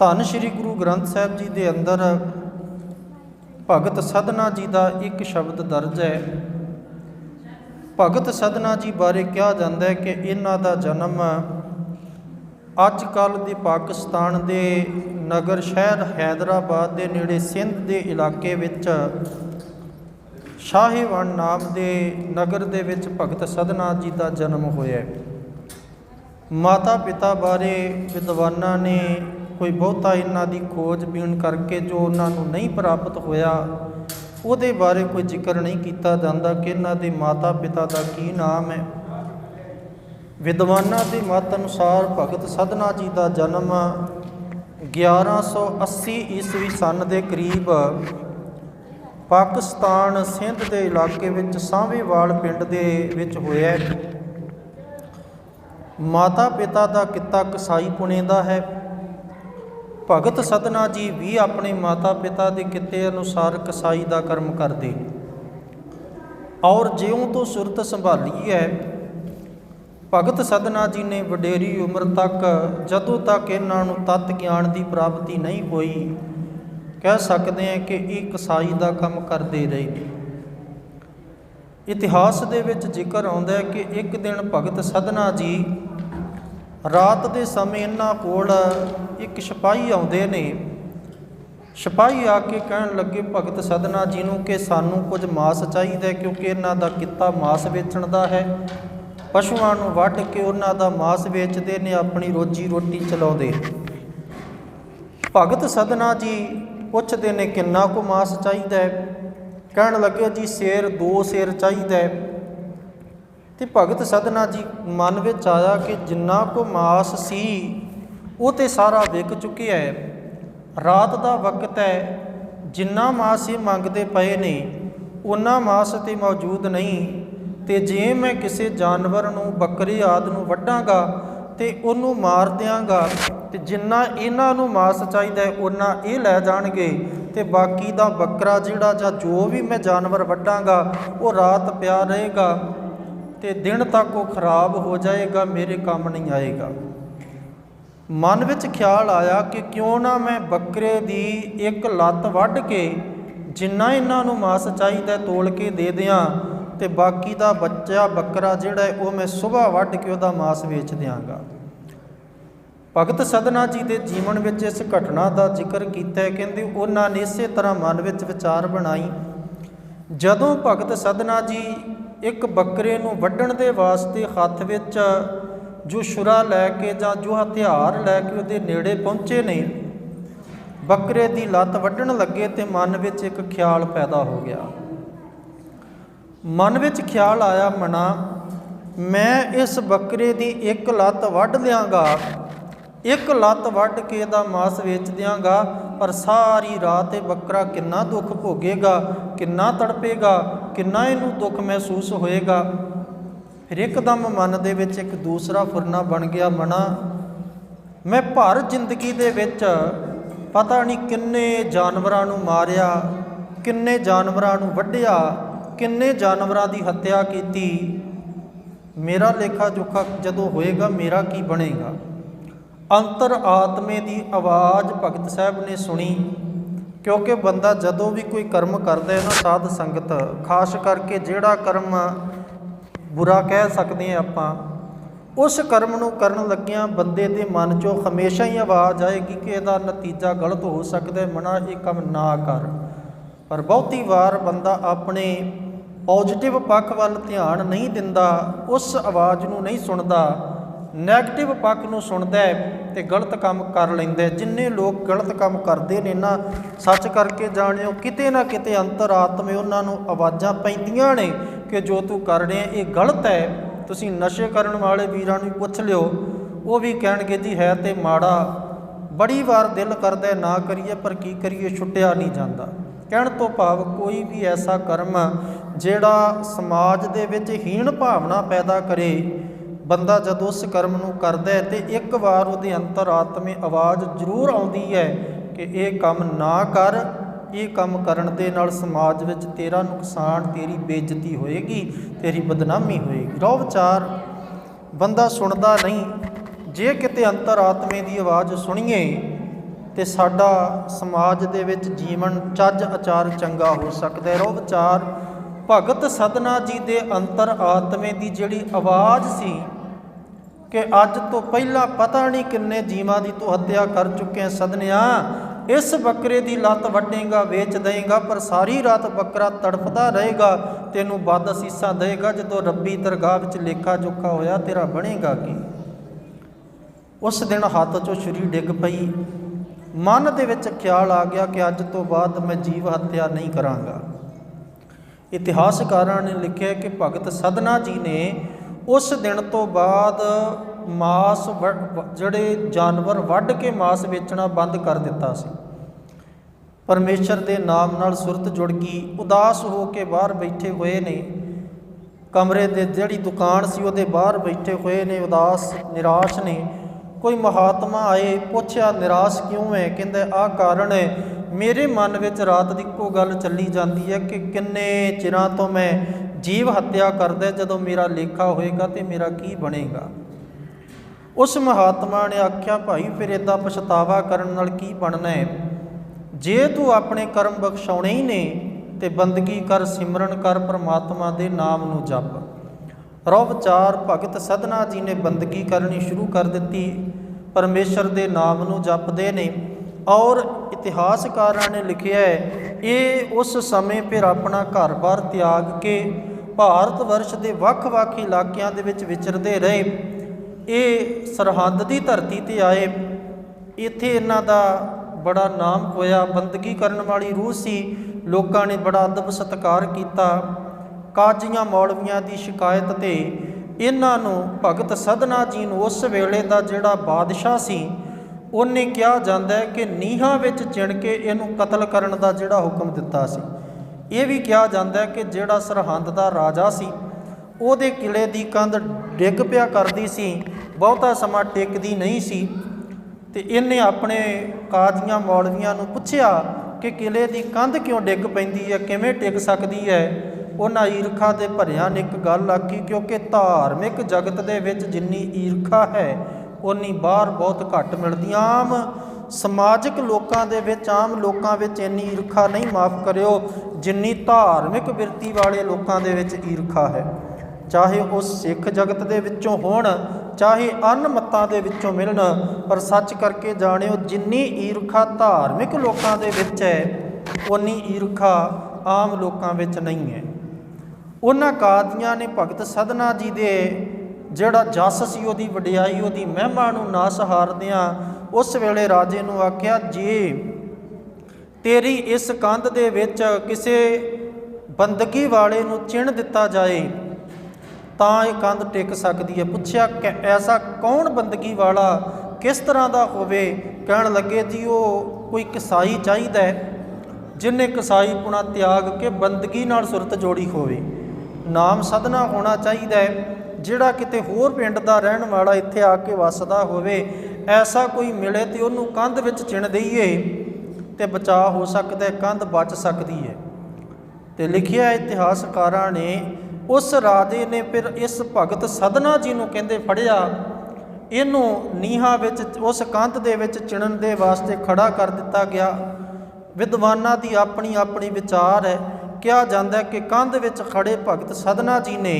ਧੰਨ ਸ਼੍ਰੀ ਗੁਰੂ ਗ੍ਰੰਥ ਸਾਹਿਬ ਜੀ ਦੇ ਅੰਦਰ ਭਗਤ ਸਦਨਾ ਜੀ ਦਾ ਇੱਕ ਸ਼ਬਦ ਦਰਜ ਹੈ। ਭਗਤ ਸਦਨਾ ਜੀ ਬਾਰੇ ਕਿਹਾ ਜਾਂਦਾ ਹੈ ਕਿ ਇਹਨਾਂ ਦਾ ਜਨਮ ਅੱਜ ਕੱਲ ਦੇ ਪਾਕਿਸਤਾਨ ਦੇ ਨਗਰ ਸ਼ਹਿਰ ਹੈਦਰਾਬਾਦ ਦੇ ਨੇੜੇ ਸਿੰਧ ਦੇ ਇਲਾਕੇ ਵਿੱਚ ਸ਼ਾਹੀਵਾਨ ਨਾਮ ਦੇ ਨਗਰ ਦੇ ਵਿੱਚ ਭਗਤ ਸਦਨਾ ਜੀ ਦਾ ਜਨਮ ਹੋਇਆ ਮਾਤਾ ਪਿਤਾ ਬਾਰੇ ਵਿਦਵਾਨਾਂ ਨੇ ਕੋਈ ਬਹੁਤਾ ਇਹਨਾਂ ਦੀ ਖੋਜ ਖੋਜਬੀਨ ਕਰਕੇ ਜੋ ਉਹਨਾਂ ਨੂੰ ਨਹੀਂ ਪ੍ਰਾਪਤ ਹੋਇਆ, ਉਹਦੇ ਬਾਰੇ ਕੋਈ ਜ਼ਿਕਰ ਨਹੀਂ ਕੀਤਾ ਜਾਂਦਾ ਕਿ ਇਹਨਾਂ ਦੇ ਮਾਤਾ ਪਿਤਾ ਦਾ ਕੀ ਨਾਮ ਹੈ। ਵਿਦਵਾਨਾਂ ਦੇ ਮਤ ਅਨੁਸਾਰ ਭਗਤ ਸਦਨਾ ਜੀ ਦਾ ਜਨਮ 1180 ਈਸਵੀ ਸਨ ਦੇ ਕਰੀਬ ਪਾਕਿਸਤਾਨ ਸਿੰਧ ਦੇ ਇਲਾਕੇ ਵਿੱਚ ਸਾਂਵੇਵਾਲ ਪਿੰਡ ਦੇ ਵਿੱਚ ਹੋਇਆ ਮਾਤਾ ਪਿਤਾ ਦਾ ਕਿੱਤਾ ਕਸਾਈ ਪੁਣੇ ਦਾ ਹੈ। ਭਗਤ ਸਦਨਾ ਜੀ ਵੀ ਆਪਣੇ ਮਾਤਾ ਪਿਤਾ ਦੇ ਕਿੱਤੇ ਅਨੁਸਾਰ ਕਸਾਈ ਦਾ ਕਰਮ ਕਰਦੇ ਔਰ ਜਿਉਂ ਤੋਂ ਸੁਰਤ ਸੰਭਾਲੀ ਹੈ, ਭਗਤ ਸਦਨਾ ਜੀ ਨੇ ਵਡੇਰੀ ਉਮਰ ਤੱਕ ਜਦੋਂ ਤੱਕ ਇਹਨਾਂ ਨੂੰ ਤਤ ਗਿਆਨ ਦੀ ਪ੍ਰਾਪਤੀ ਨਹੀਂ ਹੋਈ, ਕਹਿ ਸਕਦੇ ਹਾਂ ਕਿ ਇਹ ਕਸਾਈ ਦਾ ਕੰਮ ਕਰਦੇ ਰਹੇ ਇਤਿਹਾਸ ਦੇ ਵਿੱਚ ਜ਼ਿਕਰ ਆਉਂਦਾ ਹੈ ਕਿ ਇੱਕ ਦਿਨ ਭਗਤ ਸਦਨਾ ਜੀ ਰਾਤ ਦੇ ਸਮੇਂ ਇਹਨਾਂ ਕੋਲ ਇੱਕ ਸਿਪਾਹੀ ਆਉਂਦੇ ਨੇ। ਸਿਪਾਹੀ ਆ ਕੇ ਕਹਿਣ ਲੱਗੇ, ਭਗਤ ਸਦਨਾ ਜੀ ਨੂੰ ਕਿ ਸਾਨੂੰ ਕੁਝ ਮਾਸ ਚਾਹੀਦਾ ਕਿਉਂਕਿ ਇਹਨਾਂ ਦਾ ਕਿੱਤਾ ਮਾਸ ਵੇਚਣ ਦਾ ਹੈ। ਪਸ਼ੂਆਂ ਨੂੰ ਵੱਢ ਕੇ ਉਹਨਾਂ ਦਾ ਮਾਸ ਵੇਚਦੇ ਨੇ, ਆਪਣੀ ਰੋਜੀ ਰੋਟੀ ਚਲਾਉਂਦੇ ਭਗਤ ਸਦਨਾ ਜੀ ਪੁੱਛਦੇ ਨੇ, ਕਿੰਨਾ ਕੁ ਮਾਸ ਚਾਹੀਦਾ ਕਹਿਣ ਲੱਗੇ, ਜੀ, ਸ਼ੇਰ ਦੋ ਸ਼ੇਰ ਚਾਹੀਦਾ ਤੇ ਭਗਤ ਸਦਨਾ ਜੀ ਮਨ ਵਿੱਚ ਆਇਆ ਕਿ ਜਿੰਨਾ ਕੋ ਮਾਸ ਸੀ, ਉਹ ਤੇ ਸਾਰਾ ਵਿਕ ਚੁੱਕਿਆ ਹੈ। ਰਾਤ ਦਾ ਵਕਤ ਹੈ, ਜਿੰਨਾ ਮਾਸ ਇਹ ਮੰਗਦੇ ਪਏ ਨੇ ਉਹਨਾਂ ਮਾਸ ਤੇ ਮੌਜੂਦ ਨਹੀਂ। ਤੇ ਜੇ ਮੈਂ ਕਿਸੇ ਜਾਨਵਰ ਨੂੰ, ਬੱਕਰੀ ਆਦ ਨੂੰ ਵੱਢਾਂਗਾ ਤੇ ਉਹਨੂੰ ਮਾਰ ਦਿਆਂਗਾ, ਤੇ ਜਿੰਨਾ ਇਹਨਾਂ ਨੂੰ ਮਾਸ ਚਾਹੀਦਾ ਹੈ ਉਹਨਾਂ ਇਹ ਲੈ ਜਾਣਗੇ। ਤੇ ਬਾਕੀ ਦਾ ਬੱਕਰਾ ਜਿਹੜਾ ਜਾਂ ਜੋ ਵੀ ਮੈਂ ਜਾਨਵਰ ਵੱਢਾਂਗਾ, ਉਹ ਰਾਤ ਪਿਆ ਰਹੇਗਾ। ਤੇ ਦਿਨ ਤੱਕ ਉਹ ਖਰਾਬ ਹੋ ਜਾਏਗਾ, ਮੇਰੇ ਕੰਮ ਨਹੀਂ ਆਏਗਾ। ਮਨ ਵਿੱਚ ਖਿਆਲ ਆਇਆ ਕਿ ਕਿਉਂ ਨਾ ਮੈਂ ਬੱਕਰੇ ਦੀ ਇੱਕ ਲੱਤ ਵੱਢ ਕੇ ਜਿੰਨਾ ਇਹਨਾਂ ਨੂੰ ਮਾਸ ਚਾਹੀਦਾ ਤੋਲ ਕੇ ਦੇ ਦਿਆਂ ਤੇ ਬਾਕੀ ਦਾ ਬੱਚਾ, ਬੱਕਰਾ ਜਿਹੜਾ ਉਹ ਮੈਂ ਸਵੇਰ ਵੱਢ ਕੇ ਉਹਦਾ ਮਾਸ ਵੇਚ ਦਿਆਂਗਾ। ਭਗਤ ਸਦਨਾ ਜੀ ਦੇ ਜੀਵਨ ਵਿੱਚ ਇਸ ਘਟਨਾ ਦਾ ਜ਼ਿਕਰ ਕੀਤਾ ਹੈ। ਕਹਿੰਦੇ ਉਹਨਾਂ ਨੇ ਇਸੇ ਤਰ੍ਹਾਂ ਮਨ ਵਿੱਚ ਵਿਚਾਰ ਬਣਾਈ। ਜਦੋਂ ਭਗਤ ਸਦਨਾ ਜੀ ਇੱਕ ਬੱਕਰੇ ਨੂੰ ਵੱਢਣ ਦੇ ਵਾਸਤੇ ਹੱਥ ਵਿੱਚ ਜੋ ਸ਼ੁਰਾ ਲੈ ਕੇ ਜਾਂ ਜੋ ਹਥਿਆਰ ਲੈ ਕੇ ਉਹਦੇ ਨੇੜੇ ਪਹੁੰਚੇ ਨਹੀਂ। ਬੱਕਰੇ ਦੀ ਲੱਤ ਵੱਢਣ ਲੱਗੇ ਤੇ ਮਨ ਵਿੱਚ ਇੱਕ ਖਿਆਲ ਪੈਦਾ ਹੋ ਗਿਆ। ਮਨ ਵਿੱਚ ਖਿਆਲ ਆਇਆ, ਮਨਾ, ਮੈਂ ਇਸ ਬੱਕਰੇ ਦੀ ਇੱਕ ਲੱਤ ਵੱਢ ਲਿਆਂਗਾ। ਇੱਕ ਲੱਤ ਵੱਢ ਕੇ ਇਹਦਾ ਮਾਸ ਵੇਚ ਦਿਆਂਗਾ, ਪਰ ਸਾਰੀ ਰਾਤ ਇਹ ਬੱਕਰਾ ਕਿੰਨਾ ਦੁੱਖ ਭੋਗੇਗਾ, ਕਿੰਨਾ ਤੜਪੇਗਾ ਕਿੰਨਾ ਇਹਨੂੰ ਦੁੱਖ ਮਹਿਸੂਸ ਹੋਏਗਾ? ਫਿਰ ਇੱਕਦਮ ਮਨ ਦੇ ਵਿੱਚ ਇੱਕ ਦੂਸਰਾ ਫੁਰਨਾ ਬਣ ਗਿਆ, ਮਨਾ, ਮੈਂ ਭਰ ਜ਼ਿੰਦਗੀ ਦੇ ਵਿੱਚ ਪਤਾ ਨਹੀਂ ਕਿੰਨੇ ਜਾਨਵਰਾਂ ਨੂੰ ਮਾਰਿਆ, ਕਿੰਨੇ ਜਾਨਵਰਾਂ ਨੂੰ ਵੱਢਿਆ, ਕਿੰਨੇ ਜਾਨਵਰਾਂ ਦੀ ਹੱਤਿਆ ਕੀਤੀ। ਮੇਰਾ ਲੇਖਾ ਜੋਖਾ ਜਦੋਂ ਹੋਏਗਾ, ਮੇਰਾ ਕੀ ਬਣੇਗਾ? ਅੰਤਰ ਆਤਮੇ ਦੀ ਆਵਾਜ਼ ਭਗਤ ਸਾਹਿਬ ਨੇ ਸੁਣੀ। ਕਿਉਂਕਿ ਬੰਦਾ ਜਦੋਂ ਵੀ ਕੋਈ ਕਰਮ ਕਰਦਾ ਹੈ ਨਾ, ਸਾਧ ਸੰਗਤ, ਖਾਸ ਕਰਕੇ ਜਿਹੜਾ ਕਰਮ ਬੁਰਾ ਕਹਿ ਸਕਦੇ ਆ ਆਪਾਂ, ਉਸ ਕਰਮ ਨੂੰ ਕਰਨ ਲੱਗਿਆਂ ਬੰਦੇ ਦੇ ਮਨ 'ਚੋਂ ਹਮੇਸ਼ਾ ਹੀ ਆਵਾਜ਼ ਆਏਗੀ ਕਿ ਇਹਦਾ ਨਤੀਜਾ ਗਲਤ ਹੋ ਸਕਦਾ ਹੈ, ਮਨਾ ਇਹ ਕੰਮ ਨਾ ਕਰ। ਪਰ ਬਹੁਤੀ ਵਾਰ ਬੰਦਾ ਆਪਣੇ ਪੋਜ਼ਿਟਿਵ ਪੱਖ ਵੱਲ ਧਿਆਨ ਨਹੀਂ ਦਿੰਦਾ, ਉਸ ਆਵਾਜ਼ ਨੂੰ ਨਹੀਂ ਸੁਣਦਾ ਨੈਗੇਟਿਵ ਪੱਖ ਨੂੰ ਸੁਣਦਾ ਹੈ ਤੇ ਗਲਤ ਕੰਮ ਕਰ ਲੈਂਦਾ ਹੈ। ਜਿੰਨੇ ਲੋਕ ਗਲਤ ਕੰਮ ਕਰਦੇ ਨੇ ਨਾ, ਸੱਚ ਕਰਕੇ ਜਾਣਿਓ, ਕਿਤੇ ਨਾ ਕਿਤੇ ਅੰਤਰਾਤਮੇ ਉਹਨਾਂ ਨੂੰ ਆਵਾਜ਼ਾਂ ਪੈਂਦੀਆਂ ਨੇ ਕਿ ਜੋ ਤੂੰ ਕਰ ਰਿਹਾ, ਇਹ ਗਲਤ ਹੈ। ਤੁਸੀਂ ਨਸ਼ੇ ਕਰਨ ਵਾਲੇ ਵੀਰਾਂ ਨੂੰ ਪੁੱਛ ਲਿਓ, ਉਹ ਵੀ ਕਹਿਣਗੇ, ਜੀ, ਹੈ ਤੇ ਮਾੜਾ। ਬੜੀ ਵਾਰ ਦਿਲ ਕਰਦਾ ਨਾ ਕਰੀਏ, ਪਰ ਕੀ ਕਰੀਏ, ਛੁੱਟਿਆ ਨਹੀਂ ਜਾਂਦਾ। ਕਹਿਣ ਤੋਂ ਭਾਵ ਕੋਈ ਵੀ ਐਸਾ ਕਰਮ ਜਿਹੜਾ ਸਮਾਜ ਦੇ ਵਿੱਚ ਹੀਣ ਭਾਵਨਾ ਪੈਦਾ ਕਰੇ ਬੰਦਾ ਜਦੋਂ ਉਸ ਕਰਮ ਨੂੰ ਕਰਦਾ ਹੈ ਤੇ ਇੱਕ ਵਾਰ ਉਹਦੇ ਅੰਤਰਾਤਮੇ ਆਵਾਜ਼ ਜ਼ਰੂਰ ਆਉਂਦੀ ਹੈ ਕਿ ਇਹ ਕੰਮ ਨਾ ਕਰ, ਇਹ ਕੰਮ ਕਰਨ ਦੇ ਨਾਲ ਸਮਾਜ ਵਿੱਚ ਤੇਰਾ ਨੁਕਸਾਨ, ਤੇਰੀ ਬੇਇੱਜ਼ਤੀ ਹੋਏਗੀ, ਤੇਰੀ ਬਦਨਾਮੀ ਹੋਏਗੀ। ਰੋ ਵਿਚਾਰ, ਬੰਦਾ ਸੁਣਦਾ ਨਹੀਂ। ਜੇ ਕਿਤੇ ਅੰਤਰਾਤਮੇ ਦੀ ਆਵਾਜ਼ ਸੁਣੀਏ ਤੇ ਸਾਡਾ ਸਮਾਜ ਦੇ ਵਿੱਚ ਜੀਵਨ ਚੱਜ ਆਚਾਰ ਚੰਗਾ ਹੋ ਸਕਦਾ ਹੈ। ਰੋ ਵਿਚਾਰ, ਭਗਤ ਸਦਨਾ ਜੀ ਦੇ ਅੰਤਰ ਆਤਮੇ ਦੀ ਜਿਹੜੀ ਆਵਾਜ਼ ਸੀ ਕਿ ਅੱਜ ਤੋਂ ਪਹਿਲਾਂ ਪਤਾ ਨਹੀਂ ਕਿੰਨੇ ਜੀਵਾਂ ਦੀ ਤੂੰ ਹੱਤਿਆ ਕਰ ਚੁੱਕੇ ਸਦਨਿਆ। ਇਸ ਬੱਕਰੇ ਦੀ ਲੱਤ ਵੱਡੇਗਾ ਵੇਚ ਦੇਗਾ, ਪਰ ਸਾਰੀ ਰਾਤ ਬੱਕਰਾ ਤੜਫਦਾ ਰਹੇਗਾ। ਤੈਨੂੰ ਵੱਧ ਅਸੀਸਾਂ ਦੇਗਾ, ਜਦੋਂ ਰੱਬੀ ਦਰਗਾਹ ਵਿੱਚ ਲੇਖਾ ਜੋਖਾ ਹੋਇਆ, ਤੇਰਾ ਬਣੇਗਾ ਕੀ? ਉਸ ਦਿਨ ਹੱਥ 'ਚੋਂ ਛੁਰੀ ਡਿੱਗ ਪਈ। ਮਨ ਦੇ ਵਿੱਚ ਖਿਆਲ ਆ ਗਿਆ ਕਿ ਅੱਜ ਤੋਂ ਬਾਅਦ ਮੈਂ ਜੀਵ ਹੱਤਿਆ ਨਹੀਂ ਕਰਾਂਗਾ। ਇਤਿਹਾਸਕਾਰਾਂ ਨੇ ਲਿਖਿਆ ਕਿ ਭਗਤ ਸਦਨਾ ਜੀ ਨੇ ਉਸ ਦਿਨ ਤੋਂ ਬਾਅਦ ਮਾਸ ਵ- ਜਿਹੜੇ ਜਾਨਵਰ ਵੱਢ ਕੇ ਮਾਸ ਵੇਚਣਾ ਬੰਦ ਕਰ ਦਿੱਤਾ ਸੀ। ਪਰਮੇਸ਼ਰ ਦੇ ਨਾਮ ਨਾਲ ਸੁਰਤ ਜੁੜ ਗਈ। ਉਦਾਸ ਹੋ ਕੇ ਬਾਹਰ ਬੈਠੇ ਹੋਏ ਨੇ। ਕਮਰੇ ਦੇ ਜਿਹੜੀ ਦੁਕਾਨ ਸੀ, ਉਹਦੇ ਬਾਹਰ ਬੈਠੇ ਹੋਏ ਨੇ। ਉਦਾਸ, ਨਿਰਾਸ਼ ਨੇ। ਕੋਈ ਮਹਾਤਮਾ ਆਏ, ਪੁੱਛਿਆ, ਨਿਰਾਸ਼ ਕਿਉਂ ਹੈ? ਕਹਿੰਦਾ, ਆਹ ਕਾਰਨ ਹੈ। ਮੇਰੇ ਮਨ ਵਿੱਚ ਰਾਤ ਦੀ ਇੱਕੋ ਗੱਲ ਚੱਲੀ ਜਾਂਦੀ ਹੈ ਕਿ ਕਿੰਨੇ ਚਿਰਾਂ ਤੋਂ ਮੈਂ ਜੀਵ ਹੱਤਿਆ ਕਰਦਾ ਜਦੋਂ ਮੇਰਾ ਲੇਖਾ ਹੋਏਗਾ ਤੇ ਮੇਰਾ ਕੀ ਬਣੇਗਾ? ਉਸ ਮਹਾਤਮਾ ਨੇ ਆਖਿਆ, ਭਾਈ, ਫਿਰ ਇਦਾਂ ਪਛਤਾਵਾ ਕਰਨ ਨਾਲ ਕੀ ਬਣਨਾ ਹੈ? ਜੇ ਤੂੰ ਆਪਣੇ ਕਰਮ ਬਖਸ਼ਾਉਣੇ ਹੀ ਨੇ ਤੇ ਬੰਦਗੀ ਕਰ, ਸਿਮਰਨ ਕਰ, ਪ੍ਰਮਾਤਮਾ ਦੇ ਨਾਮ ਨੂੰ ਜਪ। ਰੋ ਵਿਚਾਰ ਭਗਤ ਸਦਨਾ ਜੀ ਨੇ ਬੰਦਗੀ ਕਰਨੀ ਸ਼ੁਰੂ ਕਰ ਦਿੱਤੀ। ਪਰਮੇਸ਼ਰ ਦੇ ਨਾਮ ਨੂੰ ਜਪਦੇ ਨੇ ਔਰ ਇਤਿਹਾਸਕਾਰਾਂ ਨੇ ਲਿਖਿਆ ਹੈ, ਇਹ ਉਸ ਸਮੇਂ ਫਿਰ ਆਪਣਾ ਘਰ-ਬਾਰ ਤਿਆਗ ਕੇ ਭਾਰਤ ਵਰਸ਼ ਦੇ ਵੱਖ-ਵੱਖ ਇਲਾਕਿਆਂ ਦੇ ਵਿੱਚ ਵਿਚਰਦੇ ਰਹੇ। ਇਹ ਸਰਹੱਦ ਦੀ ਧਰਤੀ ਤੇ ਆਏ। ਇੱਥੇ ਇਹਨਾਂ ਦਾ ਬੜਾ ਨਾਮ ਹੋਇਆ ਬੰਦਗੀ ਕਰਨ ਵਾਲੀ ਰੂਹ ਸੀ। ਲੋਕਾਂ ਨੇ ਬੜਾ ਅਦਬ ਸਤਿਕਾਰ ਕੀਤਾ। ਕਾਜ਼ੀਆਂ ਮੌਲਵੀਆਂ ਦੀ ਸ਼ਿਕਾਇਤ ਤੇ ਇਹਨਾਂ ਨੂੰ ਭਗਤ ਸਦਨਾ ਜੀ ਨੂੰ ਉਸ ਵੇਲੇ ਦਾ ਜਿਹੜਾ ਬਾਦਸ਼ਾਹ ਸੀ, ਉਹਨੇ ਕਿਹਾ ਜਾਂਦਾ ਹੈ ਕਿ ਨੀਹਾਂ ਵਿੱਚ ਚਿਣ ਕੇ ਇਹਨੂੰ ਕਤਲ ਕਰਨ ਦਾ ਜਿਹੜਾ ਹੁਕਮ ਦਿੱਤਾ ਸੀ। ਇਹ ਵੀ ਕਿਹਾ ਜਾਂਦਾ ਹੈ ਕਿ ਜਿਹੜਾ ਸਰਹੰਦ ਦਾ ਰਾਜਾ ਸੀ, ਉਹਦੇ ਕਿਲੇ ਦੀ ਕੰਧ ਡਿੱਗ ਪਿਆ ਕਰਦੀ ਸੀ, ਬਹੁਤਾ ਸਮਾਂ ਟਿਕਦੀ ਨਹੀਂ ਸੀ ਤੇ ਇਹਨੇ ਆਪਣੇ ਕਾਜ਼ੀਆਂ ਮੌਲਵੀਆਂ ਨੂੰ ਪੁੱਛਿਆ ਕਿ ਕਿਲੇ ਦੀ ਕੰਧ ਕਿਉਂ ਡਿੱਗ ਪੈਂਦੀ ਹੈ, ਕਿਵੇਂ ਟਿਕ ਸਕਦੀ ਹੈ? ਉਹਨਾਂ ਈਰਖਾ ਦੇ ਭਰਿਆਂ ਨੇ ਇੱਕ ਗੱਲ ਆਖੀ, ਕਿਉਂਕਿ ਧਾਰਮਿਕ ਜਗਤ ਦੇ ਵਿੱਚ ਜਿੰਨੀ ਈਰਖਾ ਹੈ ਉਨੀ ਬਾਹਰ ਬਹੁਤ ਘੱਟ ਮਿਲਦੀ। ਆਮ ਸਮਾਜਿਕ ਲੋਕਾਂ ਦੇ ਵਿੱਚ, ਆਮ ਲੋਕਾਂ ਵਿੱਚ ਇੰਨੀ ਈਰਖਾ ਨਹੀਂ ਮਾਫ ਕਰਿਓ, ਜਿੰਨੀ ਧਾਰਮਿਕ ਬਿਰਤੀ ਵਾਲੇ ਲੋਕਾਂ ਦੇ ਵਿੱਚ ਈਰਖਾ ਹੈ। ਚਾਹੇ ਉਹ ਸਿੱਖ ਜਗਤ ਦੇ ਵਿੱਚੋਂ ਹੋਣ, ਚਾਹੇ ਅਨ ਮਤਾਂ ਦੇ ਵਿੱਚੋਂ ਮਿਲਣ, ਪਰ ਸੱਚ ਕਰਕੇ ਜਾਣਿਓ, ਜਿੰਨੀ ਈਰਖਾ ਧਾਰਮਿਕ ਲੋਕਾਂ ਦੇ ਵਿੱਚ ਹੈ ਉਨੀ ਈਰਖਾ ਆਮ ਲੋਕਾਂ ਵਿੱਚ ਨਹੀਂ ਹੈ। ਉਹਨਾਂ ਕਾਦੀਆਂ ਨੇ ਭਗਤ ਸਦਨਾ ਜੀ ਦੇ ਜਿਹੜਾ ਜਸ ਸੀ ਉਹਦੀ ਵਡਿਆਈ, ਉਹਦੀ ਮਹਿਮਾ ਨੂੰ ਨਾ ਸਹਾਰਦਿਆਂ ਉਸ ਵੇਲੇ ਰਾਜੇ ਨੂੰ ਆਖਿਆ, ਜੇ, ਤੇਰੀ ਇਸ ਕੰਧ ਦੇ ਵਿੱਚ ਕਿਸੇ ਬੰਦਗੀ ਵਾਲੇ ਨੂੰ ਚਿਣ ਦਿੱਤਾ ਜਾਏ, ਤਾਂ ਇਹ ਕੰਧ ਟਿਕ ਸਕਦੀ ਹੈ। ਪੁੱਛਿਆ, ਕਿ, ਐਸਾ ਕੌਣ ਬੰਦਗੀ ਵਾਲਾ ਕਿਸ ਤਰ੍ਹਾਂ ਦਾ ਹੋਵੇ? ਕਹਿਣ ਲੱਗੇ, ਜੀ, ਉਹ ਕੋਈ ਕਸਾਈ ਚਾਹੀਦਾ ਹੈ, ਜਿਨੇ ਕਸਾਈ ਪੁਣਾ ਤਿਆਗ ਕੇ ਬੰਦਗੀ ਨਾਲ ਸੁਰਤ ਜੋੜੀ ਹੋਵੇ। ਨਾਮ ਸਦਨਾ ਹੋਣਾ ਚਾਹੀਦਾ ਹੈ, ਜਿਹੜਾ ਕਿਤੇ ਹੋਰ ਪਿੰਡ ਦਾ ਰਹਿਣ ਵਾਲਾ ਇੱਥੇ ਆ ਕੇ ਵਸਦਾ ਹੋਵੇ ਐਸਾ ਕੋਈ ਮਿਲੇ ਤੇ ਉਹਨੂੰ ਕੰਧ ਵਿੱਚ ਚਿਣ ਦਈਏ ਤੇ ਬਚਾਅ ਹੋ ਸਕਦਾ ਹੈ, ਕੰਧ ਬਚ ਸਕਦੀ ਹੈ। ਤੇ ਲਿਖਿਆ ਇਤਿਹਾਸਕਾਰਾਂ ਨੇ ਉਸ ਰਾਜੇ ਨੇ ਫਿਰ ਇਸ ਭਗਤ ਸਦਨਾ ਜੀ ਨੂੰ ਕਹਿੰਦੇ ਫੜਿਆ, ਇਹਨੂੰ ਨੀਹਾਂ ਵਿੱਚ, ਉਸ ਕੰਧ ਦੇ ਵਿੱਚ ਚਿਣਨ ਦੇ ਵਾਸਤੇ ਖੜਾ ਕਰ ਦਿੱਤਾ ਗਿਆ। ਵਿਦਵਾਨਾਂ ਦੀ ਆਪਣੀ ਆਪਣੀ ਵਿਚਾਰ ਹੈ। ਕਿਹਾ ਜਾਂਦਾ ਕਿ ਕੰਧ ਵਿੱਚ ਖੜੇ ਭਗਤ ਸਦਨਾ ਜੀ ਨੇ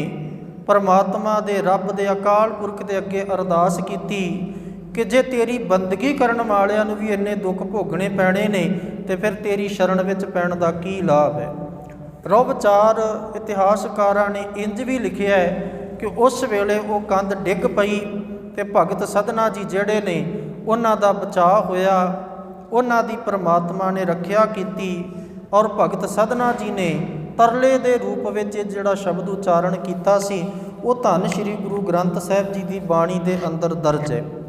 ਪਰਮਾਤਮਾ ਦੇ ਰੱਬ ਦੇ ਅਕਾਲ ਪੁਰਖ ਦੇ ਅੱਗੇ ਅਰਦਾਸ ਕੀਤੀ। ਕਿ ਜੇ ਤੇਰੀ ਬੰਦਗੀ ਕਰਨ ਵਾਲਿਆਂ ਨੂੰ ਵੀ ਇੰਨੇ ਦੁੱਖ ਭੋਗਣੇ ਪੈਣੇ ਨੇ, ਤੇ ਫਿਰ ਤੇਰੀ ਸ਼ਰਨ ਵਿੱਚ ਪੈਣ ਦਾ ਕੀ ਲਾਭ ਹੈ? ਰੋ ਵਿਚਾਰ ਇਤਿਹਾਸਕਾਰਾਂ ਨੇ ਇੰਜ ਵੀ ਲਿਖਿਆ ਹੈ ਕਿ ਉਸ ਵੇਲੇ ਉਹ ਕੰਧ ਡਿੱਗ ਪਈ ਤੇ ਭਗਤ ਸਦਨਾ ਜੀ ਜਿਹੜੇ ਨੇ, ਉਹਨਾਂ ਦਾ ਬਚਾਅ ਹੋਇਆ। ਉਹਨਾਂ ਦੀ ਪ੍ਰਮਾਤਮਾ ਨੇ ਰੱਖਿਆ ਕੀਤੀ ਔਰ ਭਗਤ ਸਦਨਾ ਜੀ ਨੇ ਤਰਲੇ ਦੇ ਰੂਪ ਵਿੱਚ ਜਿਹੜਾ ਸ਼ਬਦ ਉਚਾਰਨ ਕੀਤਾ ਸੀ, ਉਹ ਧੰਨ ਸ਼੍ਰੀ ਗੁਰੂ ਗ੍ਰੰਥ ਸਾਹਿਬ ਜੀ ਦੀ ਬਾਣੀ ਦੇ ਅੰਦਰ ਦਰਜ ਹੈ।